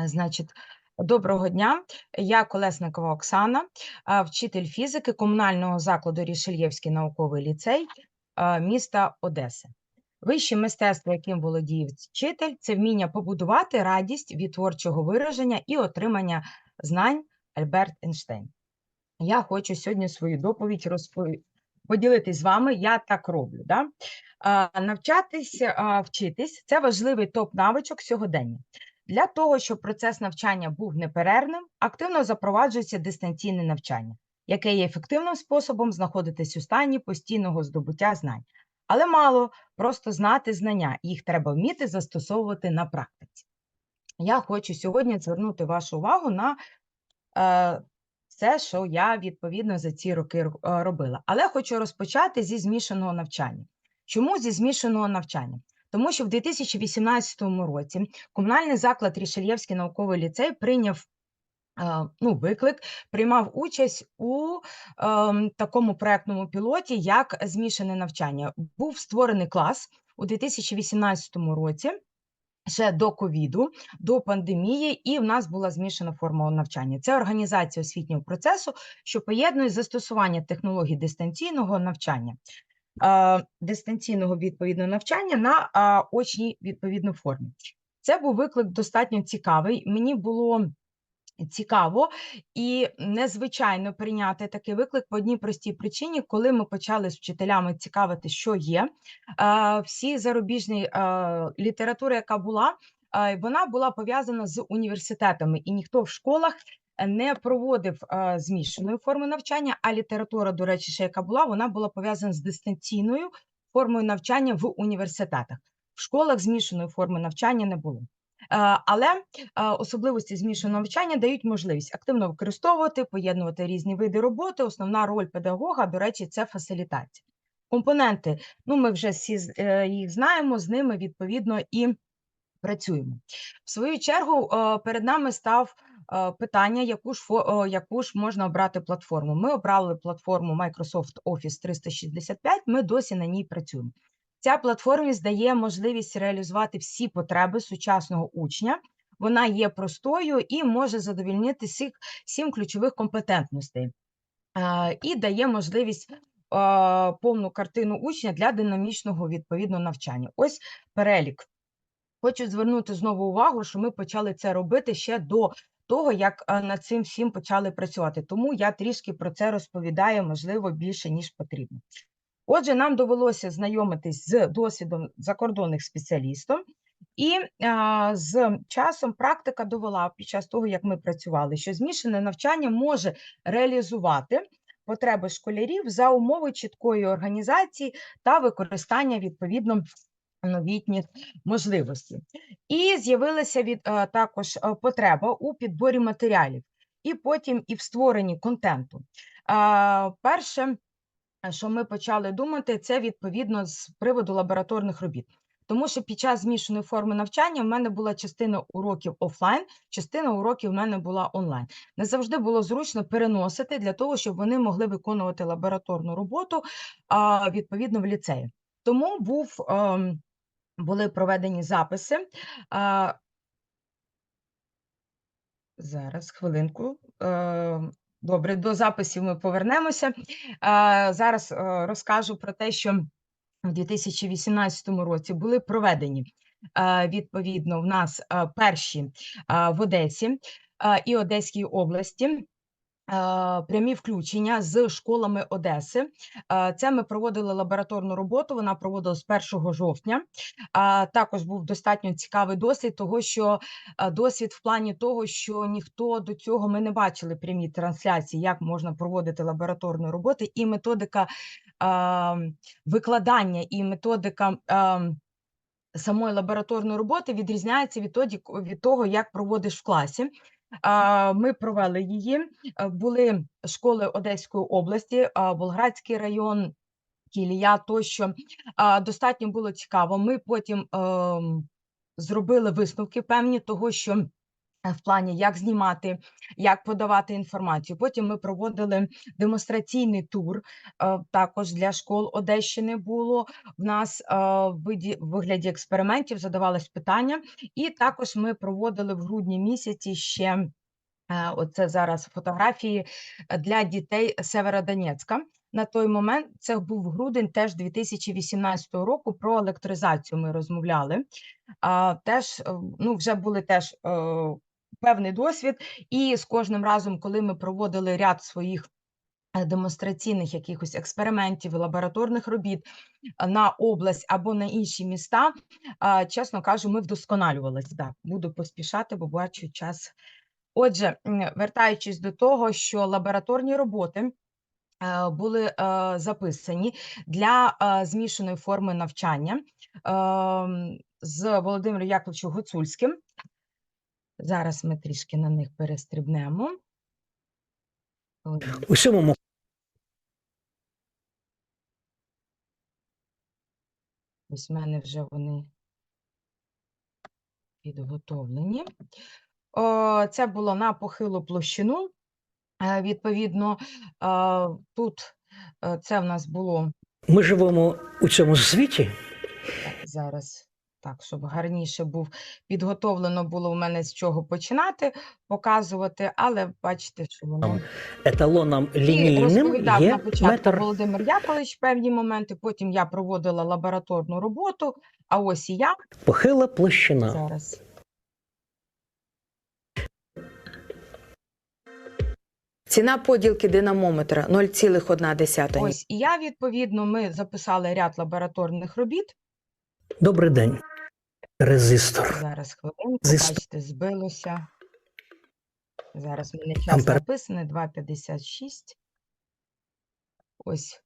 Е, Значить, доброго дня. Я Колесникова Оксана, вчитель фізики комунального закладу Рішельєвський науковий ліцей міста Одеси. Вище мистецтво, яким володіє вчитель, це вміння побудувати радість від творчого вираження і отримання знань Альберт Ейнштейн. Я хочу сьогодні свою доповідь розпо- поділитись з вами. Я так роблю. Да? Навчатись, вчитись це важливий топ-навичок сьогодення. Для того, щоб процес навчання був неперервним, активно запроваджується дистанційне навчання, яке є ефективним способом знаходитись у стані постійного здобуття знань. Але мало просто знати знання, їх треба вміти застосовувати на практиці. Я хочу сьогодні звернути вашу увагу на е, все, що я відповідно за ці роки е, робила. Але хочу розпочати зі змішаного навчання. Чому зі змішаного навчання? Тому що в 2018 році комунальний заклад Рішельєвський науковий ліцей прийняв е, ну, виклик, приймав участь у ем, такому проектному пілоті, як змішане навчання. Був створений клас у 2018 році. Ще до ковіду, до пандемії, і в нас була змішана форма навчання. Це організація освітнього процесу, що поєднує застосування технологій дистанційного навчання, е, дистанційного відповідного навчання на очній відповідно формі. Це був виклик достатньо цікавий. Мені було цікаво і незвичайно прийняти такий виклик по одній простій причині, коли ми почали з вчителями цікавити, що є. Всі зарубіжні література, яка була, вона була пов'язана з університетами, і ніхто в школах не проводив змішаної форми навчання. А література, до речі, ще яка була, вона була пов'язана з дистанційною формою навчання в університетах. В школах змішаної форми навчання не було. Але особливості змішаного навчання дають можливість активно використовувати, поєднувати різні види роботи. Основна роль педагога, до речі, це фасилітація. Компоненти, ну ми вже всі е, їх знаємо, з ними відповідно і працюємо. В свою чергу перед нами став питання, яку ж яку ж можна обрати платформу. Ми обрали платформу Microsoft Office 365, ми досі на ній працюємо. Ця платформість дає можливість реалізувати всі потреби сучасного учня. Вона є простою і може задовільнити всіх сім ключових компетентностей і дає можливість повну картину учня для динамічного відповідно навчання. Ось перелік. Хочу звернути знову увагу, що ми почали це робити ще до того, як е, над цим всім почали працювати. Тому я трішки про це розповідаю, можливо, більше ніж потрібно. Отже, нам довелося знайомитись з досвідом закордонних спеціалістів, і а, з часом практика довела під час того, як ми працювали, що змішане навчання може реалізувати потреби школярів за умови чіткої організації та використання відповідно новітніх можливостей. І з'явилася від е, також е, потреба у підборі матеріалів, і потім і в створенні контенту. Е, Перше, що ми почали думати, це відповідно з приводу лабораторних робіт. Тому що під час змішаної форми навчання в мене була частина уроків офлайн, частина уроків в мене була онлайн. Не завжди було зручно переносити для того, щоб вони могли виконувати лабораторну роботу відповідно в ліцеї. Тому був, ем, були проведені записи. Зараз, хвилинку. Е, Добре, до записів ми повернемося. Зараз е, розкажу про те, що в 2018 році були проведені е, відповідно в нас е, перші е, в Одесі е, і Одеській області. Прямі включення з школами Одеси. Це ми проводили лабораторну роботу. Вона проводилась 1 жовтня. Також був достатньо цікавий досвід, того що досвід в плані того, що ніхто до цього ми не бачили прямі трансляції, як можна проводити лабораторну роботу, і методика викладання і методика самої лабораторної роботи відрізняється від того, як проводиш в класі. Ми провели її. е, Були школи Одеської області, Волградський район, Кілія тощо. Достатньо було цікаво. Ми потім ем, зробили висновки певні того, що в плані, як знімати, як подавати інформацію. Потім ми проводили демонстраційний тур. е, Також для школ Одещини було в нас е, в вигляді експериментів задавались питання. І також ми проводили в грудні місяці ще. е, Оце зараз фотографії е, для дітей Северодонецька. На той момент це був грудень теж 2018 року. Про електризацію ми розмовляли. Теж е, ну, вже були теж е, певний досвід, і з кожним разом, коли ми проводили ряд своїх е, демонстраційних якихось експериментів, лабораторних робіт е, на область або на інші міста, чесно кажу, ми вдосконалювалися. Так, буду поспішати, бо бачу час. Отже, вертаючись до того, що лабораторні роботи е, були е, записані для е, змішаної форми навчання ем, з Володимиром Яковлевичем Гуцульським. Зараз ми трішки на них перестрибнемо. У сьомому Ось в мене вже вони підготовлені. О, Це було на похилу площину. Е, Відповідно, е, тут е, це в нас було ми живемо у цьому світі, зараз так, щоб гарніше був підготовлено було в мене з чого починати показувати, але бачите, що воно Там еталоном і лінійним розповідав на початку метр. Володимир Яковлевич певні моменти. Потім я проводила лабораторну роботу. А ось і я Похила площина. зараз. Ціна поділки динамометра 0,1. Ось і я відповідно. Ми записали ряд лабораторних робіт. Добрий день. Резистор. Зараз хвилинку, Зі- бачите, збилося. Зараз в мене час Ампер. написаний 2,56. Ось.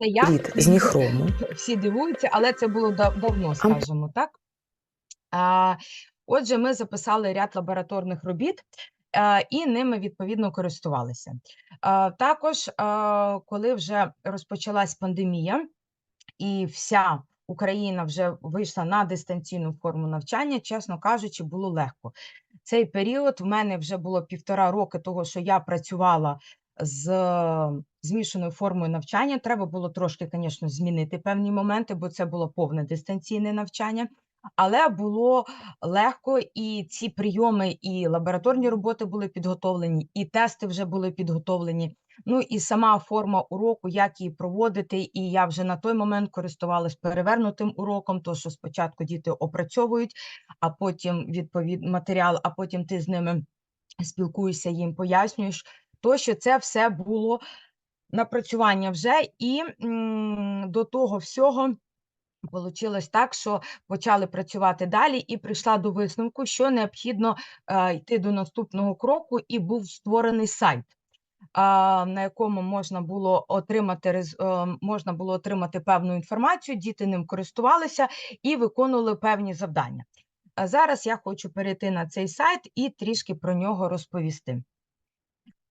Це я. Лід з ніхрому. Всі дивуються, але це було дав- давно, скажімо так. А, отже, ми записали ряд лабораторних робіт. а, І ними відповідно користувалися. А, Також, а, коли вже розпочалась пандемія, і вся Україна вже вийшла на дистанційну форму навчання, чесно кажучи, було легко. Цей період в мене вже було півтора роки того, що я працювала з змішаною формою навчання. Треба було трошки, звісно, змінити певні моменти, бо це було повне дистанційне навчання. Але було легко, і ці прийоми, і лабораторні роботи були підготовлені, і тести вже були підготовлені. Ну і сама форма уроку, як її проводити, і я вже на той момент користувалась перевернутим уроком, то що спочатку діти опрацьовують, а потім відповід матеріал, а потім ти з ними спілкуєшся, їм пояснюєш. То що це все було напрацювання вже, і м, до того всього. Получилось так, що почали працювати далі, і прийшла до висновку, що необхідно е, йти до наступного кроку, і був створений сайт на якому можна було отримати е, можна було отримати певну інформацію, діти ним користувалися і виконували певні завдання. Зараз я хочу перейти на цей сайт і трішки про нього розповісти.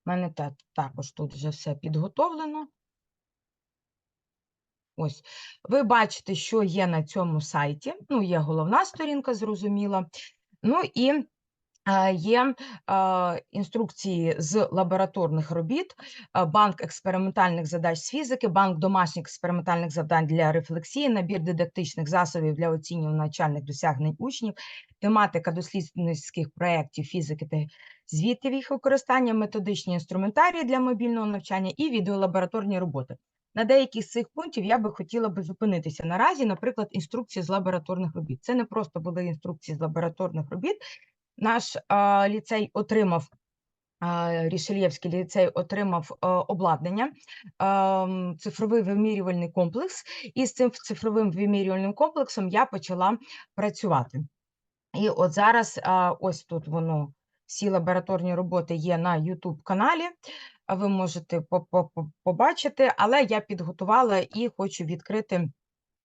У мене також тут вже все підготовлено. Ось, ви бачите, що є на цьому сайті. Ну, є головна сторінка, зрозуміло. Ну і є інструкції з лабораторних робіт, банк експериментальних задач з фізики, банк домашніх експериментальних завдань для рефлексії, набір дидактичних засобів для оцінювання навчальних досягнень учнів, тематика дослідницьких проєктів фізики та звітів їх використання, методичні інструментарії для мобільного навчання і відеолабораторні роботи. На деяких з цих пунктів я би хотіла би зупинитися наразі, наприклад, інструкції з лабораторних робіт. Це не просто були інструкції з лабораторних робіт. Наш ліцей отримав, Рішельєвський ліцей отримав обладнання, цифровий вимірювальний комплекс, і з цим цифровим вимірювальним комплексом я почала працювати. І от зараз ось тут воно, всі лабораторні роботи є на YouTube каналі. Ви можете по- по- по- побачити, але я підготувала і хочу відкрити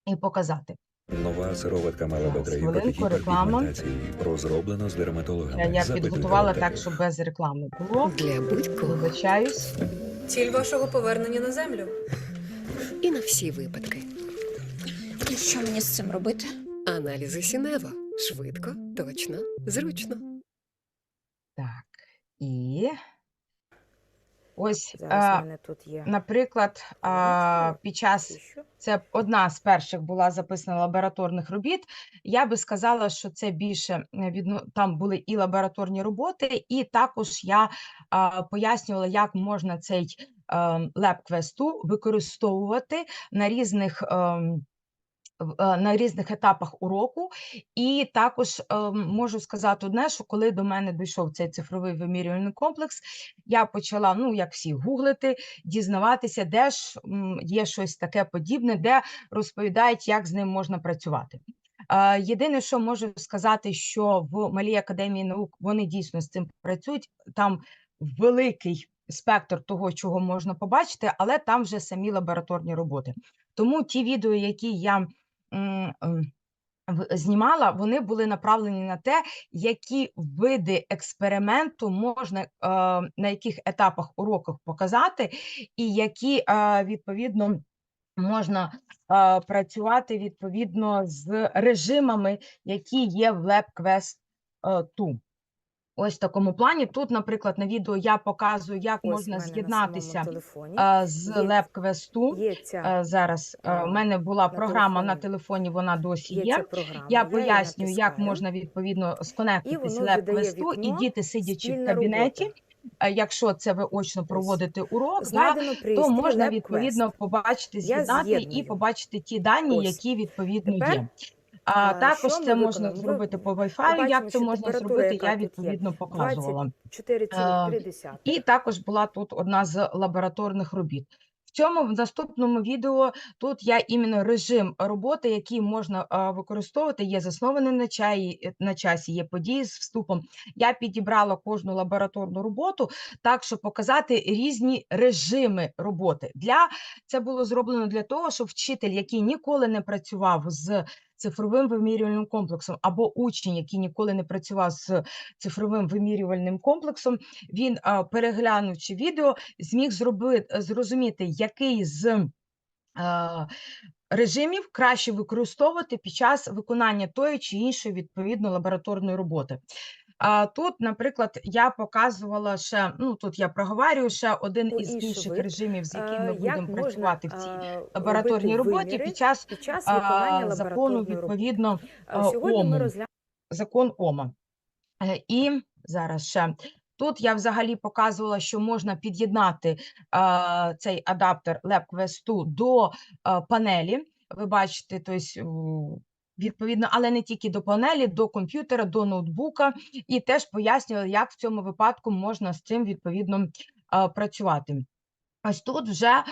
і показати. Нова сироватка хвилинку, реклама. гіперпігментації розроблено з дерматологами. Я, я підготувала так, щоб без реклами було. Для будь-кого Вибачаюсь. Ціль вашого повернення на землю. і на всі випадки. І що мені з цим робити? Аналізи Сінево. Швидко, точно, зручно. І ось, Зараз а, в мене тут є. наприклад, а, під час це одна з перших була записана лабораторних робіт. Я би сказала, що це більше е, відно... там були і лабораторні роботи, і також я а, пояснювала, як можна цей ем, леп-квесту використовувати на різних. Е, на різних етапах уроку, і також ем, можу сказати одне, що коли до мене дійшов цей цифровий вимірювальний комплекс, я почала, ну як всі, гуглити, дізнаватися, де ж є щось таке подібне, де розповідають, як з ним можна працювати. Е, Єдине, що можу сказати, що в Малій академії наук вони дійсно з цим працюють. Там великий спектр того, чого можна побачити, але там вже самі лабораторні роботи. Тому ті відео, які я знімала, вони були направлені на те, які види експерименту можна на яких етапах уроках показати, і які відповідно можна працювати відповідно з режимами, які є в LabQuest е, 2. Ось в такому плані. Тут, наприклад, на відео я показую, як Ось можна з'єднатися телефоні е, з LabQuest 2. Є ця, Е, Зараз е, а, в мене була на програма на телефоні. телефоні, вона досі є є. програма. Я її пояснюю, як можна відповідно і сконектитися леп-квесту, і діти, сидячи в кабінеті, робота». е, якщо це ви очно проводите урок, да, Знайдено то можна відповідно побачити, з'єднати і побачити ті дані, Ось. які відповідно Тепер, є. А, також це можна? Зробити по Wi-Fi. Як це можна зробити, я відповідно показувала. 24,3. І також була тут одна з лабораторних робіт. В цьому в наступному відео тут я іменно режим роботи, який можна використовувати, є заснований на, чаї, на часі, є події з вступом. Я підібрала кожну лабораторну роботу так, щоб показати різні режими роботи. Для це було зроблено для того, щоб вчитель, який ніколи не працював з цифровим вимірювальним комплексом, або учень, який ніколи не працював з цифровим вимірювальним комплексом, він, переглянувши відео, зміг зробити, зрозуміти, який з режимів краще використовувати під час виконання тої чи іншої відповідно лабораторної роботи. А тут, наприклад, я показувала ще, ну тут я проговорюю ще один Ну, із інших режимів, з яким ми Е, будемо працювати в цій лабораторній роботі під час під час виконання закону відповідно а, Сьогодні ми ОМУ розглянемо закон Ома. Е, І зараз ще тут я взагалі показувала, що можна під'єднати а, цей адаптер LabQuest 2 до а, панелі. Ви бачите, тобто, відповідно, але не тільки до панелі, до комп'ютера, до ноутбука, і теж пояснювала, як в цьому випадку можна з цим відповідно працювати. Ось тут вже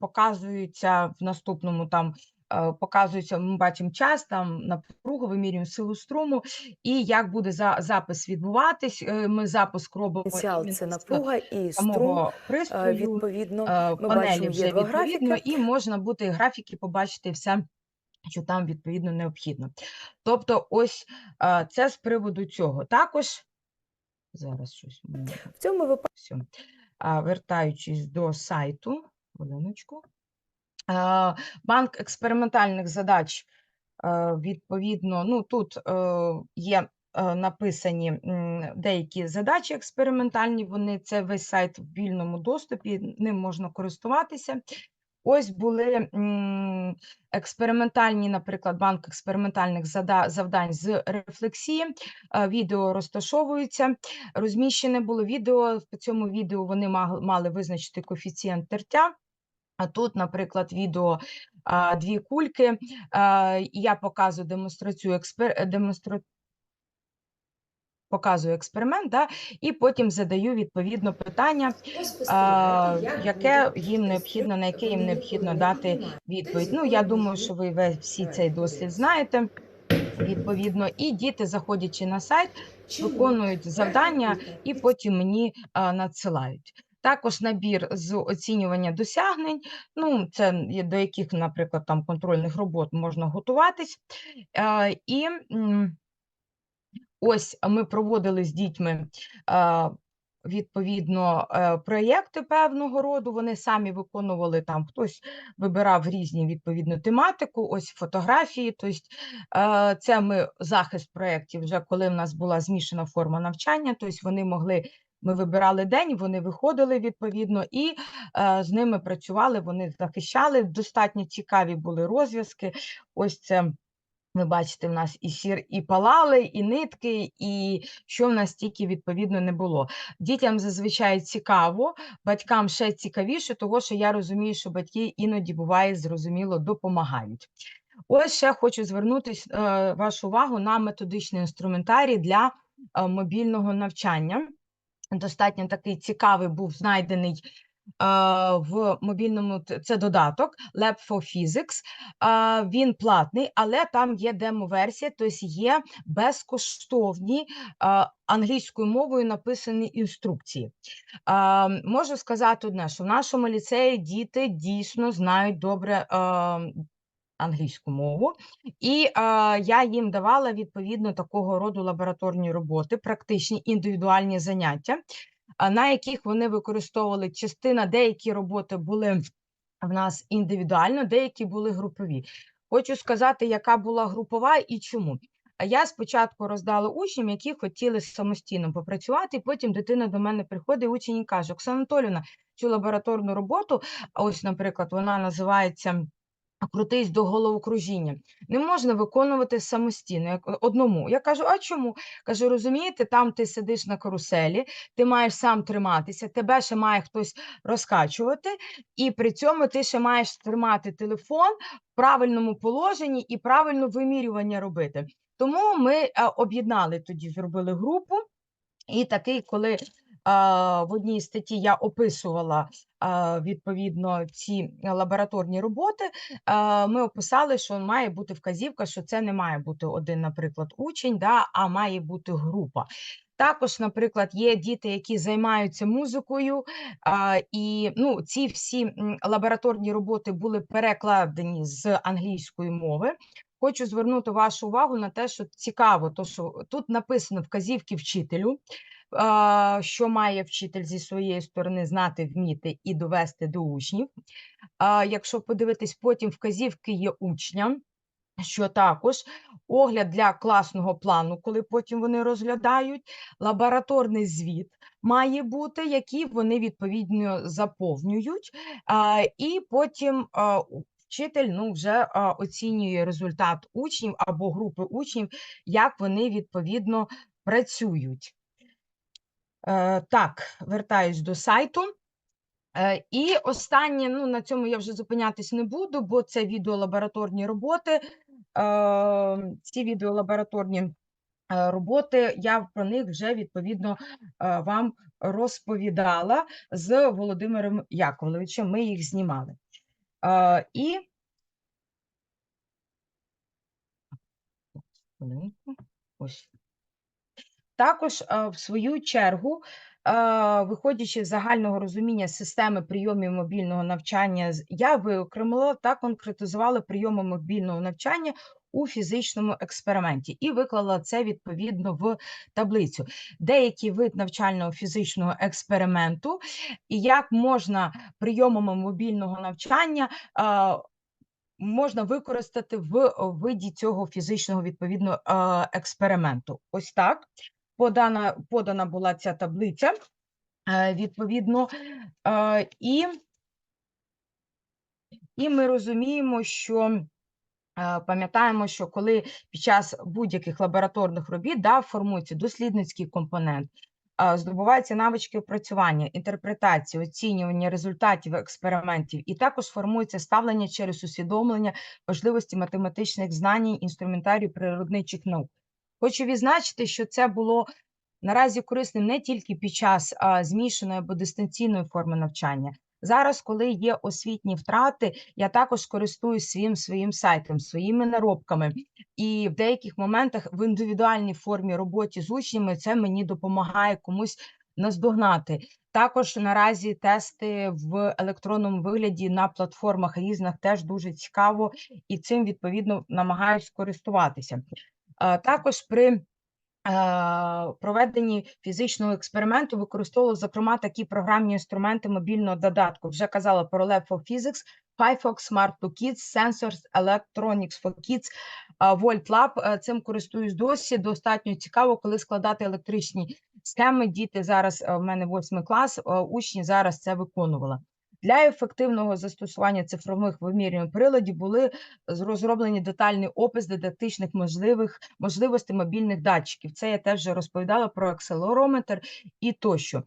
показується в наступному там. е, Показується, ми бачимо час, там напругу, вимірюємо силу струму, і як буде за, запис відбуватись. Е, Ми запуск робимо потенціал це напруга і струм. а, пристрою, Відповідно, е, ми панелі бачимо, вже відповідно, і можна буде графіки побачити все, що там відповідно необхідно. Тобто, ось це з приводу цього. Також зараз щось В цьому випадку все. Вертаючись до сайту, хвилиночку. Банк експериментальних задач, відповідно, ну тут е, є е, написані деякі задачі експериментальні, вони це весь сайт в вільному доступі, ним можна користуватися. Ось були експериментальні, наприклад, банк експериментальних завдань з рефлексії. Е, Відео розташовується. Розміщене було відео. В цьому відео вони мали визначити коефіцієнт тертя. А тут, наприклад, відео дві кульки. Я показую демонстрацію експер... е, демонстра... показую експеримент, да, і потім задаю відповідно питання, а, яке їм необхідно, на яке їм необхідно дати відповідь. Ну, я думаю, що ви всі цей дослід знаєте. Відповідно, і діти, заходячи на сайт, виконують завдання і потім мені а, надсилають. Також набір з оцінювання досягнень, ну це до яких, наприклад, там контрольних робот можна готуватись. І ось ми проводили з дітьми. відповідно е, проєкти певного роду. Вони самі виконували там, хтось вибирав різні відповідну тематику, ось фотографії. Тобто це ми захист проєктів, вже коли в нас була змішана форма навчання, тобто вони могли. Ми вибирали день, вони виходили відповідно і е, з ними працювали. Вони захищали. Достатньо цікаві були розв'язки. Ось це ви бачите, в нас і сір, і палали, і нитки, і що в нас тільки відповідно не було. Дітям зазвичай цікаво, батькам ще цікавіше, того що я розумію, що батьки іноді буває зрозуміло допомагають. Ось ще хочу звернути е, вашу увагу на методичний інструментарій для е, мобільного навчання. Достатньо такий цікавий був знайдений в мобільному це додаток Lab for Physics. Він платний, але там є демо-версія, тобто є безкоштовні англійською мовою написані інструкції. Можу сказати одне, що в нашому ліцеї діти дійсно знають добре англійську мову, і е, я їм давала відповідно такого роду лабораторні роботи, практичні індивідуальні заняття, на яких вони використовували частина, деякі роботи були в нас індивідуально, деякі були групові. Хочу сказати, яка була групова і чому. Я спочатку роздала учням, які хотіли самостійно попрацювати, потім дитина до мене приходить, учень і каже: Оксана Анатолівна, цю лабораторну роботу, ось, наприклад, вона називається Крутись до головокружіння. Не можна виконувати самостійно, як одному. Я кажу, а чому? Кажу, розумієте, там ти сидиш на каруселі, ти маєш сам триматися, тебе ще має хтось розкачувати, і при цьому ти ще маєш тримати телефон в правильному положенні і правильно вимірювання робити. Тому ми е, об'єднали тоді, зробили групу. І такий, коли в одній статті я описувала відповідно ці лабораторні роботи, ми описали, що має бути вказівка, що це не має бути один, наприклад, учень, да, а має бути група. Також, наприклад, є діти, які займаються музикою, і ну, ці всі лабораторні роботи були перекладені з англійської мови. Хочу звернути вашу увагу на те, що цікаво, то що тут написано вказівки вчителю, що має вчитель зі своєї сторони знати, вміти і довести до учнів. Якщо подивитись, потім вказівки є учням, що також огляд для класного плану, коли потім вони розглядають, лабораторний звіт має бути, який вони відповідно заповнюють, і потім вчитель ну, вже оцінює результат учнів або групи учнів, як вони відповідно працюють. Е, Так, вертаюсь до сайту. Е, І останнє, ну на цьому я вже зупинятись не буду, бо це відеолабораторні роботи. Е, Ці відеолабораторні роботи, я про них вже відповідно вам розповідала з Володимиром Яковлевичем. Ми їх знімали. І ось. Також е, в свою чергу, е, виходячи з загального розуміння системи прийомів мобільного навчання, я виокремила та конкретизувала прийоми мобільного навчання у фізичному експерименті і виклала це відповідно в таблицю. Деякий вид навчального фізичного експерименту і як можна прийомами мобільного навчання. е, Можна використати в виді цього фізичного відповідно експерименту. Ось так подана, подана була ця таблиця, е, відповідно, е, і, і ми розуміємо, що е, пам'ятаємо, що коли під час будь-яких лабораторних робіт да, формується дослідницький компонент, здобуваються навички опрацювання, інтерпретації, оцінювання результатів експериментів, і також формується ставлення через усвідомлення важливості математичних знань, інструментарію природничих наук. Хочу відзначити, що це було наразі корисним не тільки під час а, змішаної або дистанційної форми навчання. Зараз, коли є освітні втрати, я також користуюсь своїм своїм сайтом, своїми наробками, і в деяких моментах в індивідуальній формі роботі з учнями це мені допомагає комусь наздогнати. Також наразі тести в електронному вигляді на платформах різних теж дуже цікаво, і цим відповідно намагаюсь користуватися. Також при проведенні фізичного експерименту використовували, зокрема, такі програмні інструменти мобільного додатку. Вже казала про Lab for Physics, Firefox, Smart to Kids, Sensors, Electronics for Kids, Volt Lab. Е, Цим користуюсь досі. Достатньо цікаво, коли складати електричні схеми. Діти зараз е, в мене восьмий клас, е, учні зараз це виконували. Для ефективного застосування цифрових вимірювань приладів були розроблені детальний опис дидактичних можливих можливостей мобільних датчиків. Це я теж вже розповідала про акселерометр і тощо.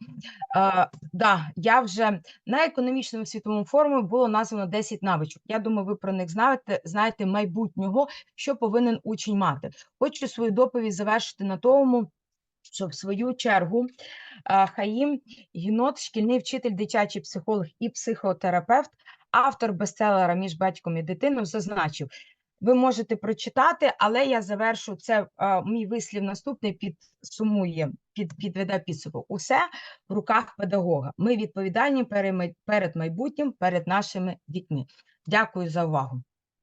Е, да, я вже на економічному світовому форумі було названо 10 навичок. Я думаю, ви про них знаєте, знаєте майбутнього, що повинен учень мати. Хочу свою доповідь завершити на тому, що в свою чергу Хаїм Гінот, шкільний вчитель, дитячий психолог і психотерапевт, автор бестселера між батьком і дитиною, зазначив. Ви можете прочитати, але я завершу це. е, Мій вислів наступний підсумує, під, підведе підсумок. Усе в руках педагога. Ми відповідальні перед майбутнім, перед нашими дітьми. Дякую за увагу.